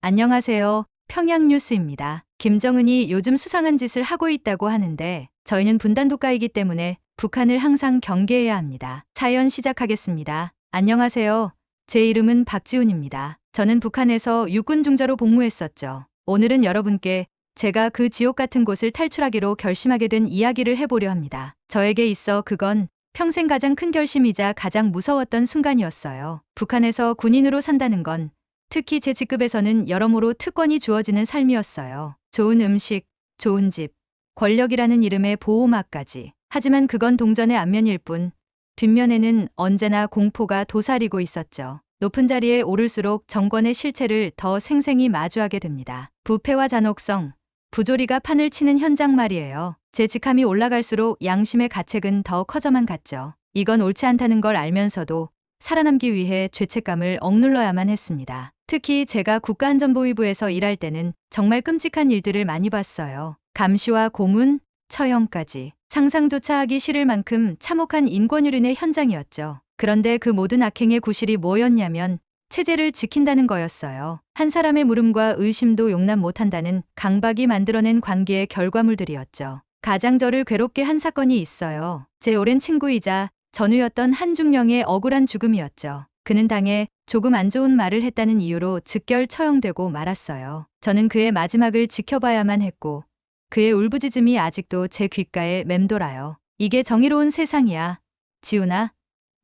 안녕하세요. 평양뉴스입니다. 김정은이 요즘 수상한 짓을 하고 있다고 하는데 저희는 분단 국가이기 때문에 북한을 항상 경계해야 합니다. 사연 시작하겠습니다. 안녕하세요. 제 이름은 박지훈입니다. 저는 북한에서 육군 중저로 복무했었죠. 오늘은 여러분께 제가 그 지옥 같은 곳을 탈출하기로 결심하게 된 이야기를 해보려 합니다. 저에게 있어 그건 평생 가장 큰 결심이자 가장 무서웠던 순간이었어요. 북한에서 군인으로 산다는 건 특히 제 직급에서는 여러모로 특권이 주어지는 삶이었어요. 좋은 음식, 좋은 집, 권력이라는 이름의 보호막까지. 하지만 그건 동전의 앞면일 뿐, 뒷면에는 언제나 공포가 도사리고 있었죠. 높은 자리에 오를수록 정권의 실체를 더 생생히 마주하게 됩니다. 부패와 잔혹성, 부조리가 판을 치는 현장 말이에요. 제 직함이 올라갈수록 양심의 가책은 더 커져만 갔죠. 이건 옳지 않다는 걸 알면서도 살아남기 위해 죄책감을 억눌러야만 했습니다. 특히 제가 국가안전보위부에서 일할 때는 정말 끔찍한 일들을 많이 봤어요. 감시와 고문, 처형까지. 상상조차 하기 싫을 만큼 참혹한 인권유린의 현장이었죠. 그런데 그 모든 악행의 구실이 뭐였냐면 체제를 지킨다는 거였어요. 한 사람의 물음과 의심도 용납 못한다는 강박이 만들어낸 관계의 결과물들이었죠. 가장 저를 괴롭게 한 사건이 있어요. 제 오랜 친구이자 전우였던 한중령의 억울한 죽음이었죠. 그는 당에 조금 안 좋은 말을 했다는 이유로 즉결 처형되고 말았어요. 저는 그의 마지막을 지켜봐야만 했고 그의 울부짖음이 아직도 제 귓가에 맴돌아요. 이게 정의로운 세상이야. 지훈아,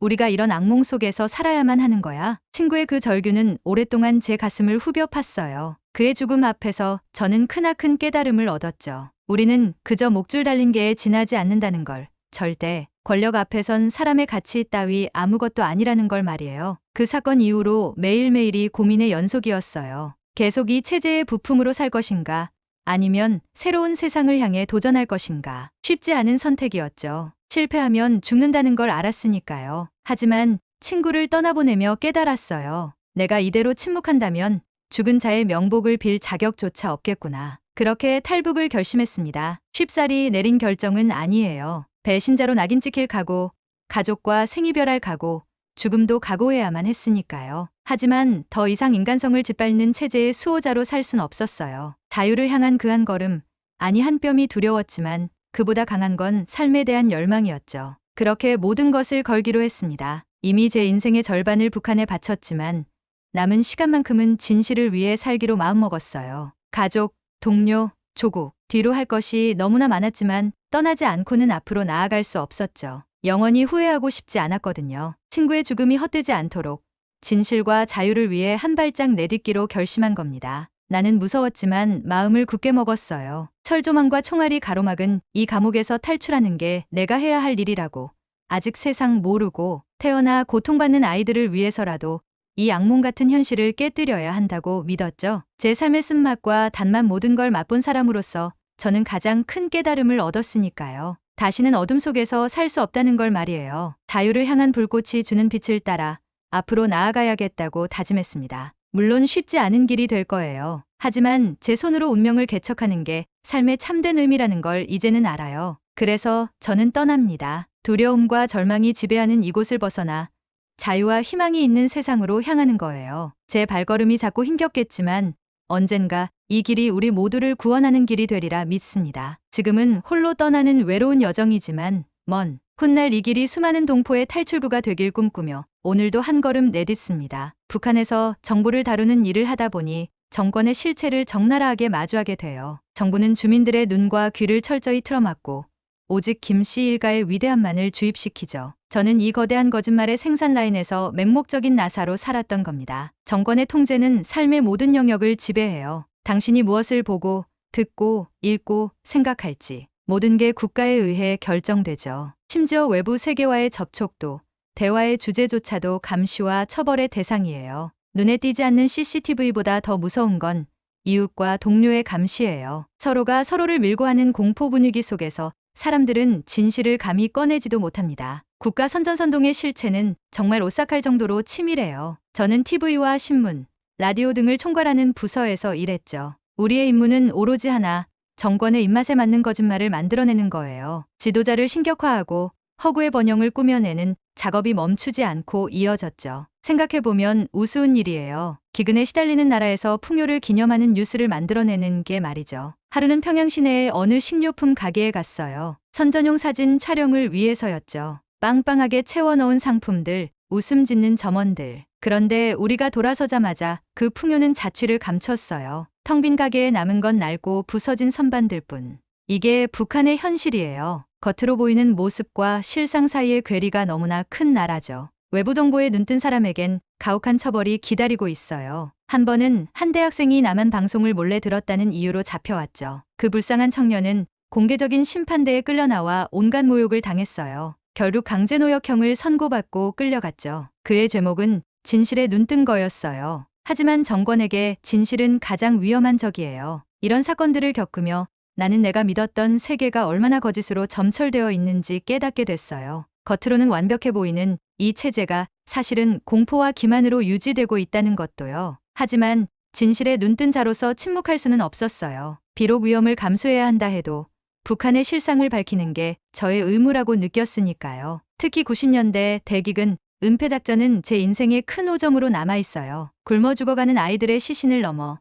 우리가 이런 악몽 속에서 살아야만 하는 거야. 친구의 그 절규는 오랫동안 제 가슴을 후벼 팠어요. 그의 죽음 앞에서 저는 크나큰 깨달음을 얻었죠. 우리는 그저 목줄 달린 개에 지나지 않는다는 걸. 절대 권력 앞에선 사람의 가치 따위 아무것도 아니라는 걸 말이에요. 그 사건 이후로 매일매일이 고민의 연속이었어요. 계속 이 체제의 부품으로 살 것인가 아니면 새로운 세상을 향해 도전할 것인가 쉽지 않은 선택이었죠. 실패하면 죽는다는 걸 알았으니까요. 하지만 친구를 떠나보내며 깨달았어요. 내가 이대로 침묵한다면 죽은 자의 명복을 빌 자격조차 없겠구나. 그렇게 탈북을 결심했습니다. 쉽사리 내린 결정은 아니에요. 배신자로 낙인 찍힐 각오, 가족과 생이별할 각오, 죽음도 각오해야만 했으니까요. 하지만 더 이상 인간성을 짓밟는 체제의 수호자로 살 순 없었어요. 자유를 향한 그 한 걸음, 아니 한 뼘이 두려웠지만 그보다 강한 건 삶에 대한 열망이었죠. 그렇게 모든 것을 걸기로 했습니다. 이미 제 인생의 절반을 북한에 바쳤지만 남은 시간만큼은 진실을 위해 살기로 마음먹었어요. 가족, 동료, 조국, 뒤로 할 것이 너무나 많았지만 떠나지 않고는 앞으로 나아갈 수 없었죠. 영원히 후회하고 싶지 않았거든요. 친구의 죽음이 헛되지 않도록 진실과 자유를 위해 한 발짝 내딛기로 결심한 겁니다. 나는 무서웠지만 마음을 굳게 먹었어요. 철조망과 총알이 가로막은 이 감옥에서 탈출하는 게 내가 해야 할 일이라고. 아직 세상 모르고 태어나 고통받는 아이들을 위해서라도 이 악몽 같은 현실을 깨뜨려야 한다고 믿었죠. 제 삶의 쓴맛과 단맛 모든 걸 맛본 사람으로서 저는 가장 큰 깨달음을 얻었으니까요. 다시는 어둠 속에서 살 수 없다는 걸 말이에요. 자유를 향한 불꽃이 주는 빛을 따라 앞으로 나아가야겠다고 다짐했습니다. 물론 쉽지 않은 길이 될 거예요. 하지만 제 손으로 운명을 개척하는 게 삶의 참된 의미라는 걸 이제는 알아요. 그래서 저는 떠납니다. 두려움과 절망이 지배하는 이곳을 벗어나 자유와 희망이 있는 세상으로 향하는 거예요. 제 발걸음이 자꾸 힘겹겠지만 언젠가 이 길이 우리 모두를 구원하는 길이 되리라 믿습니다. 지금은 홀로 떠나는 외로운 여정이지만 먼 훗날 이 길이 수많은 동포의 탈출구가 되길 꿈꾸며 오늘도 한 걸음 내딛습니다. 북한에서 정부를 다루는 일을 하다 보니 정권의 실체를 적나라하게 마주하게 돼요. 정부는 주민들의 눈과 귀를 철저히 틀어막고 오직 김씨 일가의 위대함만을 주입시키죠. 저는 이 거대한 거짓말의 생산 라인에서 맹목적인 나사로 살았던 겁니다. 정권의 통제는 삶의 모든 영역을 지배해요. 당신이 무엇을 보고, 듣고, 읽고, 생각할지 모든 게 국가에 의해 결정되죠. 심지어 외부 세계와의 접촉도, 대화의 주제조차도 감시와 처벌의 대상이에요. 눈에 띄지 않는 CCTV보다 더 무서운 건 이웃과 동료의 감시예요. 서로가 서로를 밀고 하는 공포 분위기 속에서 사람들은 진실을 감히 꺼내지도 못합니다. 국가 선전선동의 실체는 정말 오싹할 정도로 치밀해요. 저는 TV와 신문, 라디오 등을 총괄하는 부서에서 일했죠. 우리의 임무는 오로지 하나, 정권의 입맛에 맞는 거짓말을 만들어내는 거예요. 지도자를 신격화하고 허구의 번영을 꾸며내는 작업이 멈추지 않고 이어졌죠. 생각해보면 우스운 일이에요. 기근에 시달리는 나라에서 풍요를 기념하는 뉴스를 만들어내는 게 말이죠. 하루는 평양 시내의 어느 식료품 가게에 갔어요. 선전용 사진 촬영을 위해서였죠. 빵빵하게 채워넣은 상품들, 웃음 짓는 점원들. 그런데 우리가 돌아서자마자 그 풍요는 자취를 감췄어요. 텅 빈 가게에 남은 건 낡고 부서진 선반들 뿐. 이게 북한의 현실이에요. 겉으로 보이는 모습과 실상 사이의 괴리가 너무나 큰 나라죠. 외부 동보에 눈뜬 사람에겐 가혹한 처벌이 기다리고 있어요. 한 번은 한 대학생이 남한 방송을 몰래 들었다는 이유로 잡혀왔죠. 그 불쌍한 청년은 공개적인 심판대에 끌려나와 온갖 모욕을 당했어요. 결국 강제노역형을 선고받고 끌려갔죠. 그의 죄목은 진실에 눈뜬 거였어요. 하지만 정권에게 진실은 가장 위험한 적이에요. 이런 사건들을 겪으며 나는 내가 믿었던 세계가 얼마나 거짓으로 점철되어 있는지 깨닫게 됐어요. 겉으로는 완벽해 보이는 이 체제가 사실은 공포와 기만으로 유지되고 있다는 것도요. 하지만 진실에 눈뜬 자로서 침묵할 수는 없었어요. 비록 위험을 감수해야 한다 해도 북한의 실상을 밝히는 게 저의 의무라고 느꼈으니까요. 특히 90년대 대기근 은폐작전은 제 인생의 큰 오점으로 남아 있어요. 굶어 죽어가는 아이들의 시신을 넘어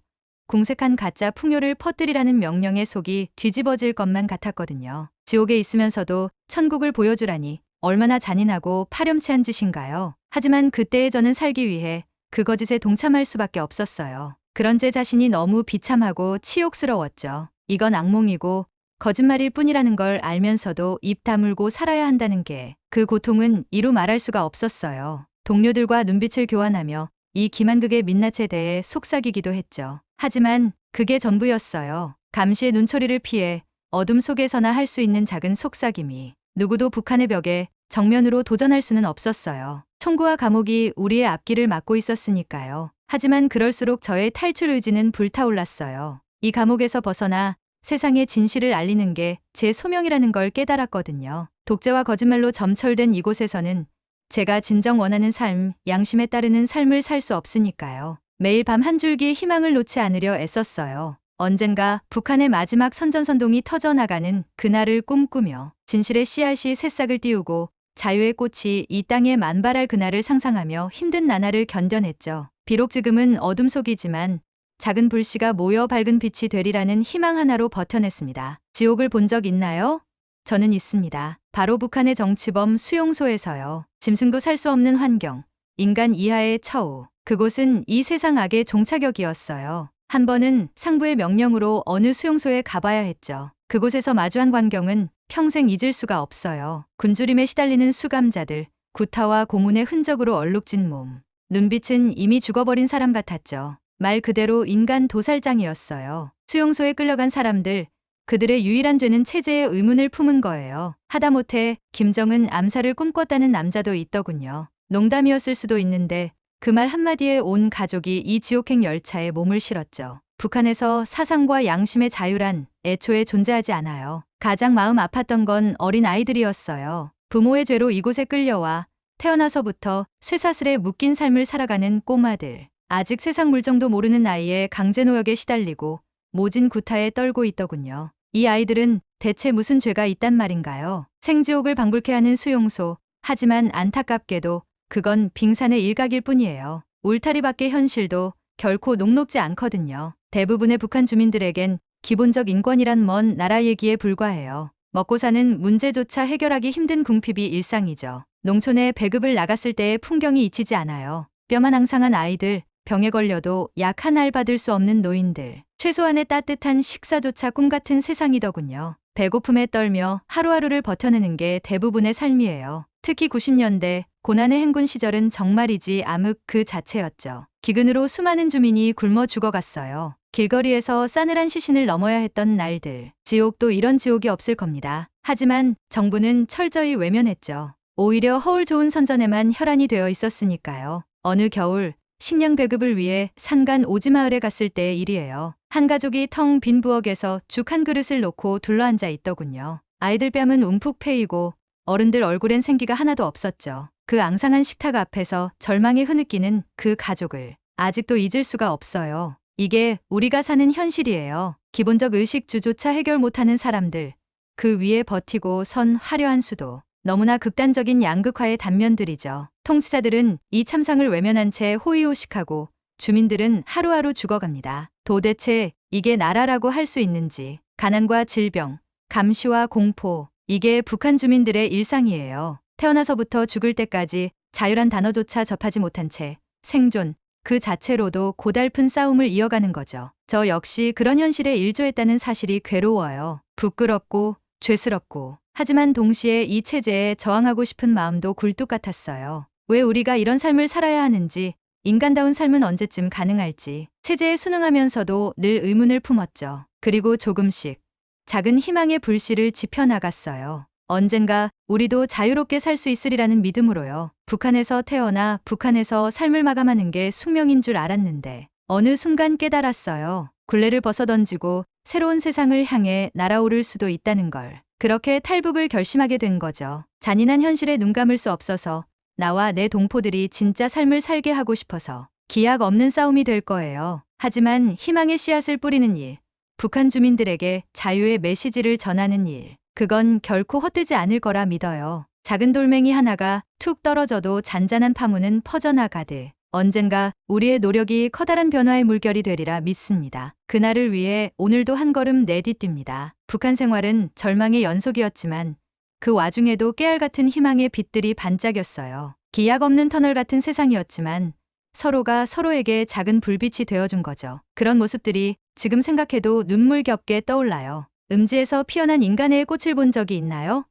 궁색한 가짜 풍요를 퍼뜨리라는 명령에 속이 뒤집어질 것만 같았거든요. 지옥에 있으면서도 천국을 보여주라니 얼마나 잔인하고 파렴치한 짓인가요. 하지만 그때의 저는 살기 위해 그 거짓에 동참할 수밖에 없었어요. 그런 제 자신이 너무 비참하고 치욕스러웠죠. 이건 악몽이고 거짓말일 뿐이라는 걸 알면서도 입 다물고 살아야 한다는 게 그 고통은 이루 말할 수가 없었어요. 동료들과 눈빛을 교환하며 이 기만극의 민낯에 대해 속삭이기도 했죠. 하지만 그게 전부였어요. 감시의 눈초리를 피해 어둠 속에서나 할 수 있는 작은 속삭임이 누구도 북한의 벽에 정면으로 도전할 수는 없었어요. 총구와 감옥이 우리의 앞길을 막고 있었으니까요. 하지만 그럴수록 저의 탈출 의지는 불타올랐어요. 이 감옥에서 벗어나 세상의 진실을 알리는 게 제 소명이라는 걸 깨달았거든요. 독재와 거짓말로 점철된 이곳에서는 제가 진정 원하는 삶, 양심에 따르는 삶을 살 수 없으니까요. 매일 밤 한 줄기 희망을 놓지 않으려 애썼어요. 언젠가 북한의 마지막 선전선동이 터져나가는 그날을 꿈꾸며 진실의 씨앗이 새싹을 띄우고 자유의 꽃이 이 땅에 만발할 그날을 상상하며 힘든 나날을 견뎌냈죠. 비록 지금은 어둠 속이지만 작은 불씨가 모여 밝은 빛이 되리라는 희망 하나로 버텨냈습니다. 지옥을 본 적 있나요? 저는 있습니다. 바로 북한의 정치범 수용소에서요. 짐승도 살 수 없는 환경, 인간 이하의 처우. 그곳은 이 세상 악의 종착역이었어요. 한 번은 상부의 명령으로 어느 수용소에 가봐야 했죠. 그곳에서 마주한 광경은 평생 잊을 수가 없어요. 굶주림에 시달리는 수감자들, 구타와 고문의 흔적으로 얼룩진 몸. 눈빛은 이미 죽어버린 사람 같았죠. 말 그대로 인간 도살장이었어요. 수용소에 끌려간 사람들, 그들의 유일한 죄는 체제의 의문을 품은 거예요. 하다못해 김정은 암살을 꿈꿨다는 남자도 있더군요. 농담이었을 수도 있는데 그 말 한마디에 온 가족이 이 지옥행 열차에 몸을 실었죠. 북한에서 사상과 양심의 자유란 애초에 존재하지 않아요. 가장 마음 아팠던 건 어린 아이들이었어요. 부모의 죄로 이곳에 끌려와 태어나서부터 쇠사슬에 묶인 삶을 살아가는 꼬마들. 아직 세상 물정도 모르는 나이에 강제노역에 시달리고 모진 구타에 떨고 있더군요. 이 아이들은 대체 무슨 죄가 있단 말인가요? 생지옥을 방불케 하는 수용소. 하지만 안타깝게도 그건 빙산의 일각일 뿐이에요. 울타리 밖의 현실도 결코 녹록지 않거든요. 대부분의 북한 주민들에겐 기본적 인권이란 먼 나라 얘기에 불과해요. 먹고 사는 문제조차 해결하기 힘든 궁핍이 일상이죠. 농촌에 배급을 나갔을 때의 풍경이 잊히지 않아요. 뼈만 앙상한 아이들, 병에 걸려도 약 한 알 받을 수 없는 노인들, 최소한의 따뜻한 식사조차 꿈같은 세상이더군요. 배고픔에 떨며 하루하루를 버텨내는 게 대부분의 삶이에요. 특히 90년대 고난의 행군 시절은 정말이지 암흑 그 자체였죠. 기근으로 수많은 주민이 굶어 죽어갔어요. 길거리에서 싸늘한 시신을 넘어야 했던 날들. 지옥도 이런 지옥이 없을 겁니다. 하지만 정부는 철저히 외면했죠. 오히려 허울 좋은 선전에만 혈안이 되어 있었으니까요. 어느 겨울 식량 배급을 위해 산간 오지마을에 갔을 때의 일이에요. 한 가족이 텅 빈 부엌에서 죽 한 그릇을 놓고 둘러앉아 있더군요. 아이들 뺨은 움푹 패이고 어른들 얼굴엔 생기가 하나도 없었죠. 그 앙상한 식탁 앞에서 절망이 흐느끼는 그 가족을 아직도 잊을 수가 없어요. 이게 우리가 사는 현실이에요. 기본적 의식주조차 해결 못하는 사람들. 그 위에 버티고 선 화려한 수도. 너무나 극단적인 양극화의 단면들이죠. 통치자들은 이 참상을 외면한 채 호의호식하고 주민들은 하루하루 죽어갑니다. 도대체 이게 나라라고 할 수 있는지 가난과 질병, 감시와 공포 이게 북한 주민들의 일상이에요. 태어나서부터 죽을 때까지 자유란 단어조차 접하지 못한 채 생존 그 자체로도 고달픈 싸움을 이어가는 거죠. 저 역시 그런 현실에 일조했다는 사실이 괴로워요. 부끄럽고 죄스럽고 하지만 동시에 이 체제에 저항하고 싶은 마음도 굴뚝 같았어요. 왜 우리가 이런 삶을 살아야 하는지 인간다운 삶은 언제쯤 가능할지 체제에 순응하면서도 늘 의문을 품었죠. 그리고 조금씩 작은 희망의 불씨를 지펴나갔어요. 언젠가 우리도 자유롭게 살 수 있으리라는 믿음으로요. 북한에서 태어나 북한에서 삶을 마감하는 게 숙명인 줄 알았는데 어느 순간 깨달았어요. 굴레를 벗어던지고 새로운 세상을 향해 날아오를 수도 있다는 걸. 그렇게 탈북을 결심하게 된 거죠. 잔인한 현실에 눈 감을 수 없어서 나와 내 동포들이 진짜 삶을 살게 하고 싶어서 기약 없는 싸움이 될 거예요. 하지만 희망의 씨앗을 뿌리는 일, 북한 주민들에게 자유의 메시지를 전하는 일, 그건 결코 헛되지 않을 거라 믿어요. 작은 돌멩이 하나가 툭 떨어져도 잔잔한 파문은 퍼져나가듯 언젠가 우리의 노력이 커다란 변화의 물결이 되리라 믿습니다. 그날을 위해 오늘도 한 걸음 내디뜁니다. 북한 생활은 절망의 연속이었지만 그 와중에도 깨알 같은 희망의 빛들이 반짝였어요. 기약 없는 터널 같은 세상이었지만 서로가 서로에게 작은 불빛이 되어준 거죠. 그런 모습들이 지금 생각해도 눈물겹게 떠올라요. 음지에서 피어난 인간의 꽃을 본 적이 있나요?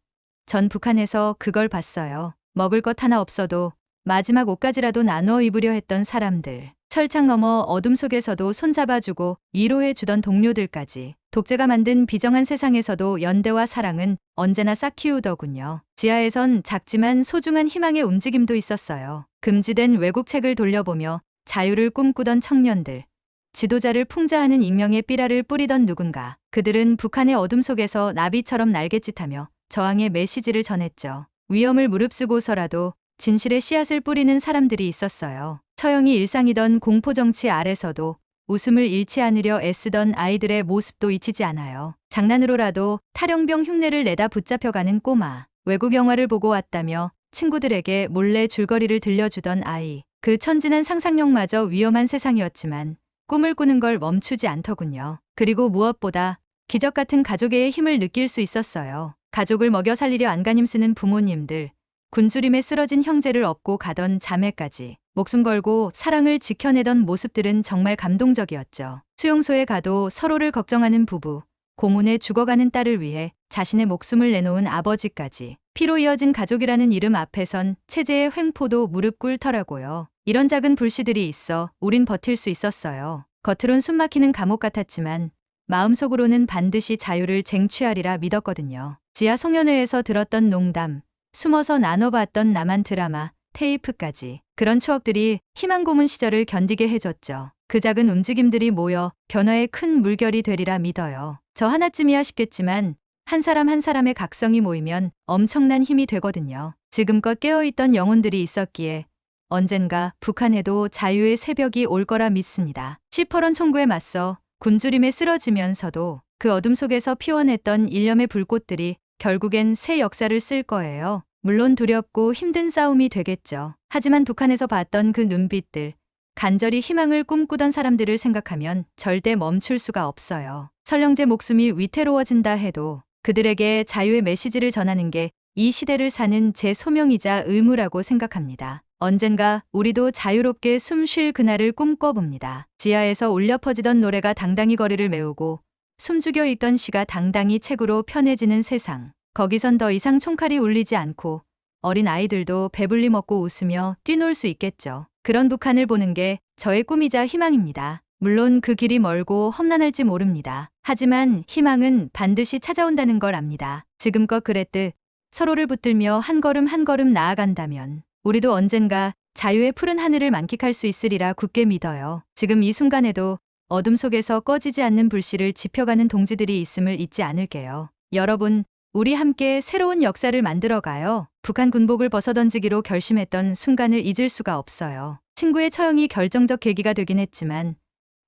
전 북한에서 그걸 봤어요. 먹을 것 하나 없어도 마지막 옷까지라도 나누어 입으려 했던 사람들. 철창 너머 어둠 속에서도 손잡아주고 위로해 주던 동료들까지. 독재가 만든 비정한 세상에서도 연대와 사랑은 언제나 싹 키우더군요. 지하에선 작지만 소중한 희망의 움직임도 있었어요. 금지된 외국 책을 돌려보며 자유를 꿈꾸던 청년들. 지도자를 풍자하는 익명의 삐라를 뿌리던 누군가. 그들은 북한의 어둠 속에서 나비처럼 날갯짓하며 저항의 메시지를 전했죠. 위험을 무릅쓰고서라도 진실의 씨앗을 뿌리는 사람들이 있었어요. 처형이 일상이던 공포정치 아래서도 웃음을 잃지 않으려 애쓰던 아이들의 모습도 잊히지 않아요. 장난으로라도 탈영병 흉내를 내다 붙잡혀가는 꼬마. 외국 영화를 보고 왔다며 친구들에게 몰래 줄거리를 들려주던 아이. 그 천진한 상상력마저 위험한 세상이었지만 꿈을 꾸는 걸 멈추지 않더군요. 그리고 무엇보다 기적 같은 가족의 힘을 느낄 수 있었어요. 가족을 먹여 살리려 안간힘 쓰는 부모님들, 굶주림에 쓰러진 형제를 업고 가던 자매까지 목숨 걸고 사랑을 지켜내던 모습들은 정말 감동적이었죠. 수용소에 가도 서로를 걱정하는 부부, 고문에 죽어가는 딸을 위해 자신의 목숨을 내놓은 아버지까지 피로 이어진 가족이라는 이름 앞에선 체제의 횡포도 무릎 꿇더라고요. 이런 작은 불씨들이 있어 우린 버틸 수 있었어요. 겉으론 숨막히는 감옥 같았지만 마음속으로는 반드시 자유를 쟁취하리라 믿었거든요. 지하 송년회에서 들었던 농담, 숨어서 나눠봤던 남한 드라마, 테이프까지 그런 추억들이 희망 고문 시절을 견디게 해줬죠. 그 작은 움직임들이 모여 변화의 큰 물결이 되리라 믿어요. 저 하나쯤이야 싶겠지만 한 사람 한 사람의 각성이 모이면 엄청난 힘이 되거든요. 지금껏 깨어있던 영혼들이 있었기에 언젠가 북한에도 자유의 새벽이 올 거라 믿습니다. 시퍼런 총구에 맞서 굶주림에 쓰러지면서도 그 어둠 속에서 피워냈던 일념의 불꽃들이 결국엔 새 역사를 쓸 거예요. 물론 두렵고 힘든 싸움이 되겠죠. 하지만 북한에서 봤던 그 눈빛들, 간절히 희망을 꿈꾸던 사람들을 생각하면 절대 멈출 수가 없어요. 설령제 목숨이 위태로워진다 해도 그들에게 자유의 메시지를 전하는 게 이 시대를 사는 제 소명이자 의무라고 생각합니다. 언젠가 우리도 자유롭게 숨 쉴 그날을 꿈꿔봅니다. 지하에서 울려 퍼지던 노래가 당당히 거리를 메우고 숨죽여 있던 시가 당당히 책으로 편해지는 세상. 거기선 더 이상 총칼이 울리지 않고 어린 아이들도 배불리 먹고 웃으며 뛰놀 수 있겠죠. 그런 북한을 보는 게 저의 꿈이자 희망입니다. 물론 그 길이 멀고 험난할지 모릅니다. 하지만 희망은 반드시 찾아온다는 걸 압니다. 지금껏 그랬듯 서로를 붙들며 한 걸음 한 걸음 나아간다면 우리도 언젠가 자유의 푸른 하늘을 만끽할 수 있으리라 굳게 믿어요. 지금 이 순간에도 어둠 속에서 꺼지지 않는 불씨를 지펴가는 동지들이 있음을 잊지 않을게요. 여러분, 우리 함께 새로운 역사를 만들어가요. 북한 군복을 벗어던지기로 결심했던 순간을 잊을 수가 없어요. 친구의 처형이 결정적 계기가 되긴 했지만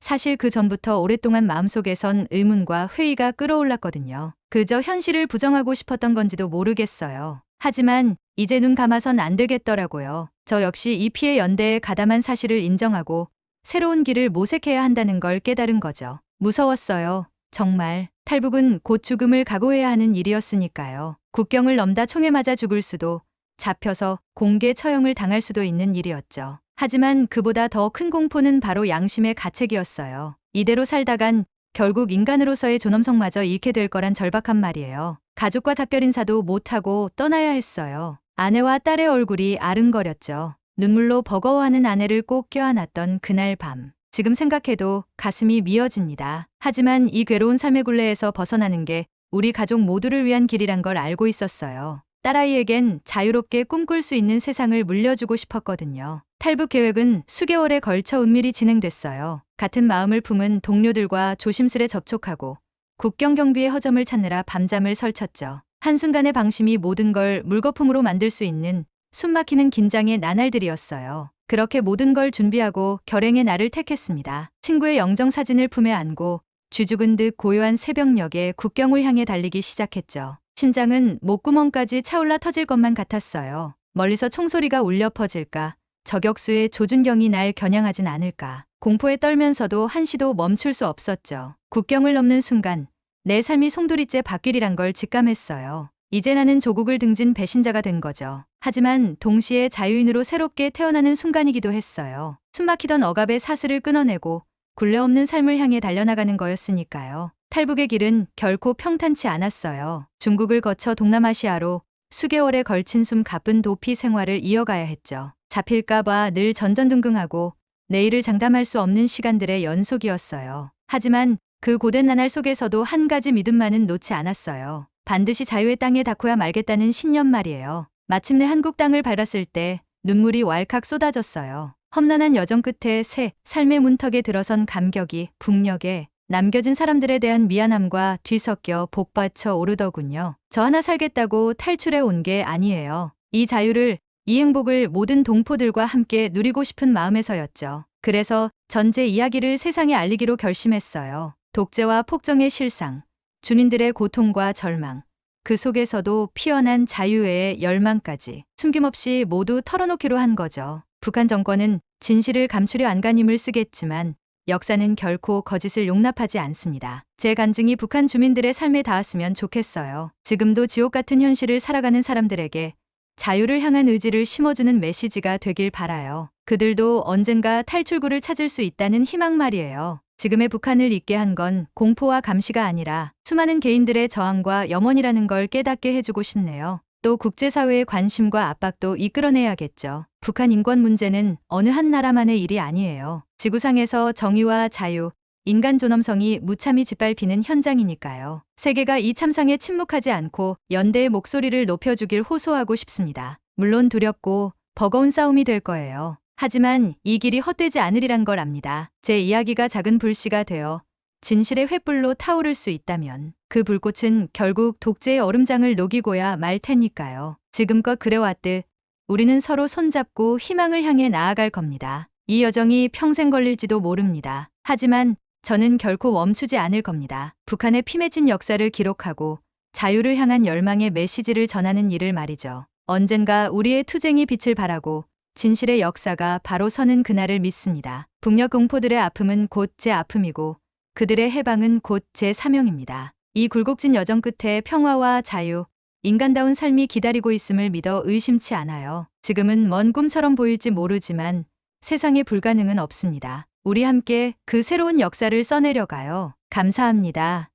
사실 그 전부터 오랫동안 마음속에선 의문과 회의가 끌어올랐거든요. 그저 현실을 부정하고 싶었던 건지도 모르겠어요. 하지만 이제 눈 감아선 안 되겠더라고요. 저 역시 이 피해 연대에 가담한 사실을 인정하고 새로운 길을 모색해야 한다는 걸 깨달은 거죠. 무서웠어요. 정말. 탈북은 곧 죽음을 각오해야 하는 일이었으니까요. 국경을 넘다 총에 맞아 죽을 수도, 잡혀서 공개 처형을 당할 수도 있는 일이었죠. 하지만 그보다 더 큰 공포는 바로 양심의 가책이었어요. 이대로 살다간 결국 인간으로서의 존엄성마저 잃게 될 거란 절박한 말이에요. 가족과 닭결 인사도 못하고 떠나야 했어요. 아내와 딸의 얼굴이 아른거렸죠. 눈물로 버거워하는 아내를 꼭 껴안았던 그날 밤. 지금 생각해도 가슴이 미어집니다. 하지만 이 괴로운 삶의 굴레에서 벗어나는 게 우리 가족 모두를 위한 길이란 걸 알고 있었어요. 딸아이에겐 자유롭게 꿈꿀 수 있는 세상을 물려주고 싶었거든요. 탈북 계획은 수개월에 걸쳐 은밀히 진행됐어요. 같은 마음을 품은 동료들과 조심스레 접촉하고 국경 경비의 허점을 찾느라 밤잠을 설쳤죠. 한순간의 방심이 모든 걸 물거품으로 만들 수 있는 숨막히는 긴장의 나날들이었어요. 그렇게 모든 걸 준비하고 결행의 날을 택했습니다. 친구의 영정 사진을 품에 안고 쥐죽은 듯 고요한 새벽녘에 국경을 향해 달리기 시작했죠. 심장은 목구멍까지 차올라 터질 것만 같았어요. 멀리서 총소리가 울려 퍼질까, 저격수의 조준경이 날 겨냥하진 않을까. 공포에 떨면서도 한시도 멈출 수 없었죠. 국경을 넘는 순간 내 삶이 송두리째 바뀌리란 걸 직감했어요. 이제 나는 조국을 등진 배신자가 된 거죠. 하지만 동시에 자유인으로 새롭게 태어나는 순간이기도 했어요. 숨막히던 억압의 사슬을 끊어내고 굴레 없는 삶을 향해 달려나가는 거였으니까요. 탈북의 길은 결코 평탄치 않았어요. 중국을 거쳐 동남아시아로 수개월에 걸친 숨 가쁜 도피 생활을 이어가야 했죠. 잡힐까봐 늘 전전긍긍하고 내일을 장담할 수 없는 시간들의 연속이었어요. 하지만 그 고된 나날 속에서도 한 가지 믿음만은 놓지 않았어요. 반드시 자유의 땅에 닿고야 말겠다는 신념 말이에요. 마침내 한국 땅을 밟았을 때 눈물이 왈칵 쏟아졌어요. 험난한 여정 끝에 새 삶의 문턱에 들어선 감격이 북녘에 남겨진 사람들에 대한 미안함과 뒤섞여 복받쳐 오르더군요. 저 하나 살겠다고 탈출해 온 게 아니에요. 이 자유를, 이 행복을 모든 동포들과 함께 누리고 싶은 마음에서였죠. 그래서 전제 이야기를 세상에 알리기로 결심했어요. 독재와 폭정의 실상, 주민들의 고통과 절망, 그 속에서도 피어난 자유의 열망까지 숨김없이 모두 털어놓기로 한 거죠. 북한 정권은 진실을 감추려 안간힘을 쓰겠지만 역사는 결코 거짓을 용납하지 않습니다. 제 간증이 북한 주민들의 삶에 닿았으면 좋겠어요. 지금도 지옥 같은 현실을 살아가는 사람들에게 자유를 향한 의지를 심어주는 메시지가 되길 바라요. 그들도 언젠가 탈출구를 찾을 수 있다는 희망 말이에요. 지금의 북한을 있게 한 건 공포와 감시가 아니라 수많은 개인들의 저항과 염원이라는 걸 깨닫게 해주고 싶네요. 또 국제사회의 관심과 압박도 이끌어내야겠죠. 북한 인권 문제는 어느 한 나라만의 일이 아니에요. 지구상에서 정의와 자유, 인간 존엄성이 무참히 짓밟히는 현장이니까요. 세계가 이 참상에 침묵하지 않고 연대의 목소리를 높여주길 호소하고 싶습니다. 물론 두렵고 버거운 싸움이 될 거예요. 하지만 이 길이 헛되지 않으리란 걸 압니다. 제 이야기가 작은 불씨가 되어 진실의 횃불로 타오를 수 있다면 그 불꽃은 결국 독재의 얼음장을 녹이고야 말 테니까요. 지금껏 그래왔듯 우리는 서로 손잡고 희망을 향해 나아갈 겁니다. 이 여정이 평생 걸릴지도 모릅니다. 하지만 저는 결코 멈추지 않을 겁니다. 북한의 피맺힌 역사를 기록하고 자유를 향한 열망의 메시지를 전하는 일을 말이죠. 언젠가 우리의 투쟁이 빛을 발하고 진실의 역사가 바로 서는 그날을 믿습니다. 북녘 공포들의 아픔은 곧 제 아픔이고 그들의 해방은 곧 제 사명입니다. 이 굴곡진 여정 끝에 평화와 자유, 인간다운 삶이 기다리고 있음을 믿어 의심치 않아요. 지금은 먼 꿈처럼 보일지 모르지만 세상에 불가능은 없습니다. 우리 함께 그 새로운 역사를 써내려가요. 감사합니다.